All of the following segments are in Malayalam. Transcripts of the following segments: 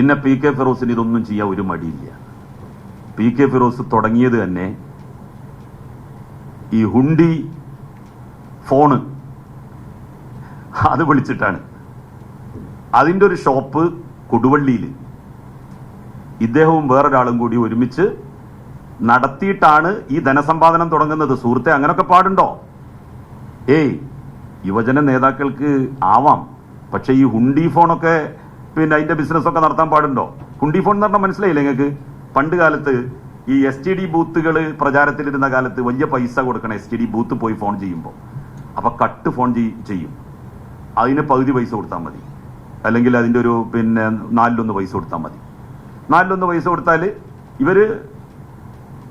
പിന്നെ പി കെ ഫിറോസിന് ഇതൊന്നും ചെയ്യാൻ ഒരു മടിയില്ല. പി കെ ഫിറോസ് തുടങ്ങിയത് തന്നെ ഈ ഹുണ്ടി ഫോണ്. അത് വിളിച്ചിട്ടാണ്. അതിന്റെ ഒരു ഷോപ്പ് കൊടുവള്ളിയിൽ ഇദ്ദേഹവും വേറൊരാളും കൂടി ഒരുമിച്ച് നടത്തിയിട്ടാണ് ഈ ധനസമ്പാദനം തുടങ്ങുന്നത്. സുഹൃത്തെ അങ്ങനൊക്കെ പാടുണ്ടോ? ഏയ് യുവജന നേതാക്കൾക്ക് ആവാം. പക്ഷേ ഈ ഹുണ്ടി ഫോണൊക്കെ പിന്നെ അതിന്റെ ബിസിനസ് ഒക്കെ നടത്താൻ പാടുണ്ടോ? കുണ്ടി ഫോൺ എന്ന് പറഞ്ഞാൽ മനസ്സിലായില്ലേ നിങ്ങൾക്ക്? പണ്ട് കാലത്ത് ഈ എസ് ടി ഡി ബൂത്തുകൾ പ്രചാരത്തിലിരുന്ന കാലത്ത് വലിയ പൈസ കൊടുക്കണം എസ് ടി ഡി ബൂത്ത് പോയി ഫോൺ ചെയ്യുമ്പോൾ അപ്പൊ കട്ട് ഫോൺ ചെയ്- ചെയ്യും. അതിന് പകുതി പൈസ കൊടുത്താൽ മതി. അല്ലെങ്കിൽ അതിന്റെ ഒരു പിന്നെ നാലിലൊന്ന് പൈസ കൊടുത്താൽ മതി. നാലിലൊന്ന് പൈസ കൊടുത്താൽ ഇവർ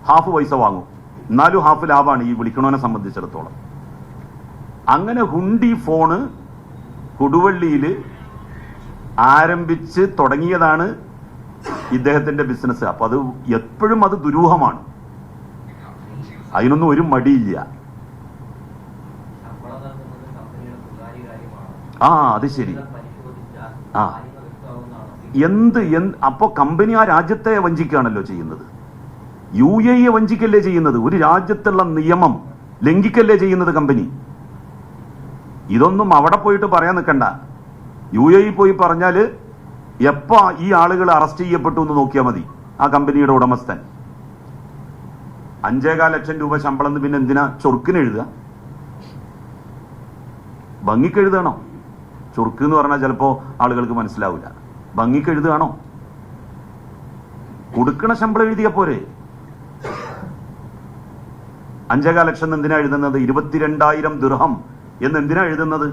ഹാഫ് പൈസ വാങ്ങും. എന്നാലും ഹാഫ് ലാഭമാണ് ഈ വിളിക്കണവനെ സംബന്ധിച്ചിടത്തോളം. അങ്ങനെ ഹുണ്ടി ഫോണ് കൊടുവള്ളിയിൽ ആരംഭിച്ച് തുടങ്ങിയതാണ് ഇദ്ദേഹത്തിന്റെ ബിസിനസ് അപ്പൊ അത് എപ്പോഴും അത് ദുരൂഹമാണ്. അതിനൊന്നും ഒരു മടിയില്ല. ആ അത് ശരി. ആ. എന്ത് അപ്പൊ കമ്പനി ആ രാജ്യത്തെ വഞ്ചിക്കുകയാണല്ലോ ചെയ്യുന്നത്. യു എ വഞ്ചിക്കല്ലേ ചെയ്യുന്നത്? ഒരു രാജ്യത്തുള്ള നിയമം ലംഘിക്കല്ലേ ചെയ്യുന്നത് കമ്പനി? ഇതൊന്നും അവിടെ പോയിട്ട് പറയാൻ നിൽക്കണ്ട. യു എ പോയി പറഞ്ഞാൽ എപ്പോ ഈ ആളുകൾ അറസ്റ്റ് ചെയ്യപ്പെട്ടു എന്ന് നോക്കിയാൽ മതി ആ കമ്പനിയുടെ ഉടമസ്ഥൻ. അഞ്ചേകാൽ ലക്ഷം രൂപ ശമ്പളം എന്ന് പിന്നെ എന്തിനാ ചൊറുക്കിന് എഴുതുക? ഭംഗിക്ക് എഴുതണോ? ചുർക്ക് എന്ന് പറഞ്ഞാൽ ചിലപ്പോ ആളുകൾക്ക് മനസ്സിലാവില്ല. ഭംഗിക്ക് എഴുതുകയാണോ? കൊടുക്കണ ശമ്പളം എഴുതിയ പോരെ. അഞ്ചേകാൽ ലക്ഷം എന്തിനാ എഴുതുന്നത്? ഇരുപത്തിരണ്ടായിരം ദുർഹം എന്ന് എന്തിനാ എഴുതുന്നത്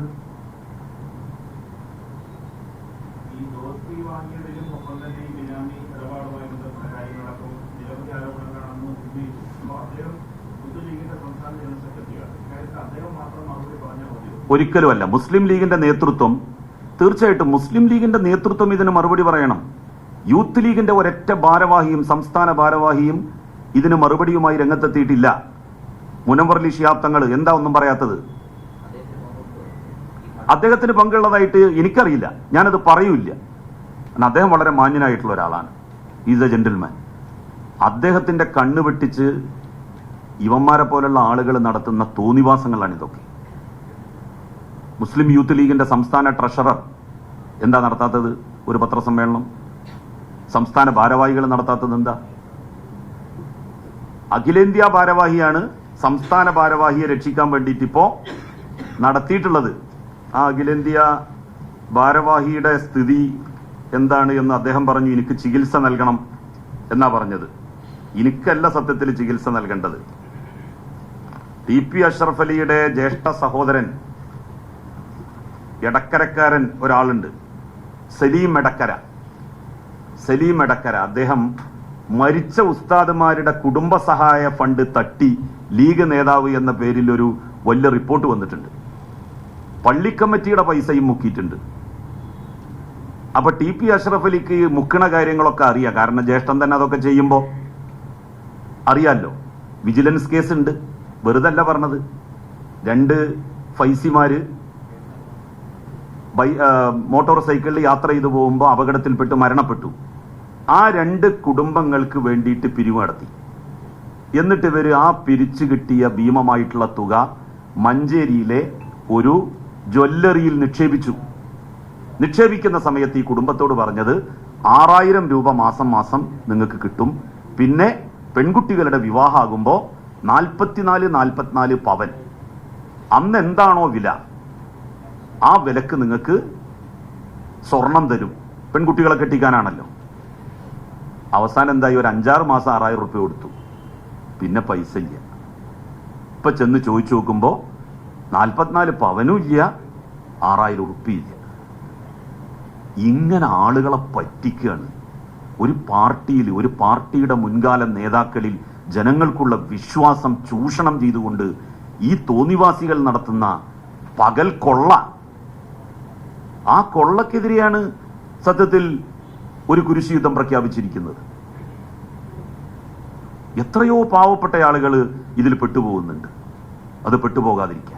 ഈ ദോസ്തി വാങ്ങിയതിലും ഒപ്പം തന്നെ ഈ ബിനാമി ഇടപാടുമായി ബന്ധപ്പെട്ട കാര്യങ്ങളടക്കം നിരവധി ആരോപണങ്ങളാണെന്ന് ഉന്നയിച്ചു അപ്പോൾ അദ്ദേഹം മുസ്ലിം ലീഗിന്റെ സംസ്ഥാന ജനറൽ സെക്രട്ടറിയാണ് ഇക്കാര്യത്തിൽ അദ്ദേഹം മാത്രം മറുപടി പറഞ്ഞാൽ മതിയോ ഒരിക്കലുമല്ല. മുസ്ലിം ലീഗിന്റെ നേതൃത്വം തീർച്ചയായിട്ടും മുസ്ലിം ലീഗിന്റെ നേതൃത്വം ഇതിന് മറുപടി പറയണം. യൂത്ത് ലീഗിന്റെ ഒരൊറ്റ ഭാരവാഹിയും സംസ്ഥാന ഭാരവാഹിയും ഇതിന് മറുപടിയുമായി രംഗത്തെത്തിയിട്ടില്ല. മുനവർലി ഷിയാബ് തങ്ങൾ എന്താ ഒന്നും പറയാത്തത്? അദ്ദേഹത്തിന് പങ്കുള്ളതായിട്ട് എനിക്കറിയില്ല. ഞാനത് പറയൂല കാരണം അദ്ദേഹം വളരെ മാന്യനായിട്ടുള്ള ഒരാളാണ്. ഈസ് എ ജെന്റിൽമാൻ അദ്ദേഹത്തിന്റെ കണ്ണ് വെട്ടിച്ച് ഇവന്മാരെ പോലുള്ള ആളുകൾ നടത്തുന്ന തോന്നിവാസങ്ങളാണ് ഇതൊക്കെ മുസ്ലിം യൂത്ത് ലീഗിന്റെ സംസ്ഥാന ട്രഷറർ. എന്താ നടത്താത്തത്? ഒരു പത്രസമ്മേളനം. സംസ്ഥാന ഭാരവാഹികൾ നടത്താത്തത് എന്താ? അഖിലേന്ത്യാ ഭാരവാഹിയാണ് സംസ്ഥാന ഭാരവാഹിയെ രക്ഷിക്കാൻ വേണ്ടിയിട്ട് ഇപ്പോൾ നടത്തിയിട്ടുള്ളത്. ആ അഖിലേന്ത്യാ ഭാരവാഹിയുടെ സ്ഥിതി എന്താണ് എന്ന് അദ്ദേഹം പറഞ്ഞു എനിക്ക് ചികിത്സ നൽകണം എന്നാ പറഞ്ഞത്. എനിക്കല്ല സത്യത്തിൽ ചികിത്സ നൽകേണ്ടത്. ടി പി അഷ്റഫ് അലിയുടെ ജ്യേഷ്ഠ സഹോദരൻ എടക്കരക്കാരൻ ഒരാളുണ്ട്. സലീം എടക്കര. സലീം എടക്കര. അദ്ദേഹം മരിച്ച ഉസ്താദുമാരുടെ കുടുംബസഹായ ഫണ്ട് തട്ടി ലീഗ് നേതാവ് എന്ന പേരിൽ ഒരു വലിയ റിപ്പോർട്ട് വന്നിട്ടുണ്ട്. പള്ളിക്കമ്മിറ്റിയുടെ പൈസയും മുക്കിയിട്ടുണ്ട്. അപ്പൊ ടി പി അഷ്റഫ് അലിക്ക് മുക്കണ കാര്യങ്ങളൊക്കെ അറിയാം. കാരണം ജ്യേഷ്ഠൻ തന്നെ അതൊക്കെ ചെയ്യുമ്പോൾ അറിയാമല്ലോ വിജിലൻസ് കേസ് ഉണ്ട് വെറുതല്ല പറഞ്ഞത്. രണ്ട് ഫൈസിമാര് ബൈ മോട്ടോർ സൈക്കിളിൽ യാത്ര ചെയ്തു പോകുമ്പോൾ അപകടത്തിൽപ്പെട്ട് മരണപ്പെട്ടു. ആ രണ്ട് കുടുംബങ്ങൾക്ക് വേണ്ടിയിട്ട് പിരിവ് നടത്തി. എന്നിട്ട് ഇവർ ആ പിരിച്ചു കിട്ടിയ ഭീമമായിട്ടുള്ള തുക മഞ്ചേരിയിലെ ഒരു ജ്വല്ലറിയിൽ നിക്ഷേപിച്ചു. നിക്ഷേപിക്കുന്ന സമയത്ത് ഈ കുടുംബത്തോട് പറഞ്ഞത് ആറായിരം രൂപ മാസം മാസം നിങ്ങൾക്ക് കിട്ടും. പിന്നെ പെൺകുട്ടികളുടെ വിവാഹമാകുമ്പോൾ നാൽപ്പത്തിനാല് നാൽപ്പത്തിനാല് പവൻ. അന്ന് എന്താണോ വില? ആ വിലക്ക് നിങ്ങൾക്ക് സ്വർണം തരും. പെൺകുട്ടികളെ കെട്ടിക്കാനാണല്ലോ. അവസാനം എന്തായി? ഒരു അഞ്ചാറ് മാസം ആറായിരം റുപ്യ കൊടുത്തു. പിന്നെ പൈസ ഇല്ല. ഇപ്പൊ ചെന്ന് ചോദിച്ചു നോക്കുമ്പോ നാൽപ്പത്തിനാല് പവനും ഇല്ല ആറായിരം ഉറുപ്പിയില്ല ഇങ്ങനെ ആളുകളെ പറ്റിക്കുകയാണ് ഒരു പാർട്ടിയിൽ ഒരു പാർട്ടിയുടെ മുൻകാല നേതാക്കളിൽ ജനങ്ങൾക്കുള്ള വിശ്വാസം ചൂഷണം ചെയ്തുകൊണ്ട് ഈ തോന്നിവാസികൾ നടത്തുന്ന പകൽ കൊള്ള ആ കൊള്ളക്കെതിരെയാണ് സത്യത്തിൽ ഒരു കുരിശ് യുദ്ധം പ്രഖ്യാപിച്ചിരിക്കുന്നത്. എത്രയോ പാവപ്പെട്ട ആളുകൾ ഇതിൽ പെട്ടുപോകുന്നുണ്ട്. അത് പെട്ടുപോകാതിരിക്കാൻ.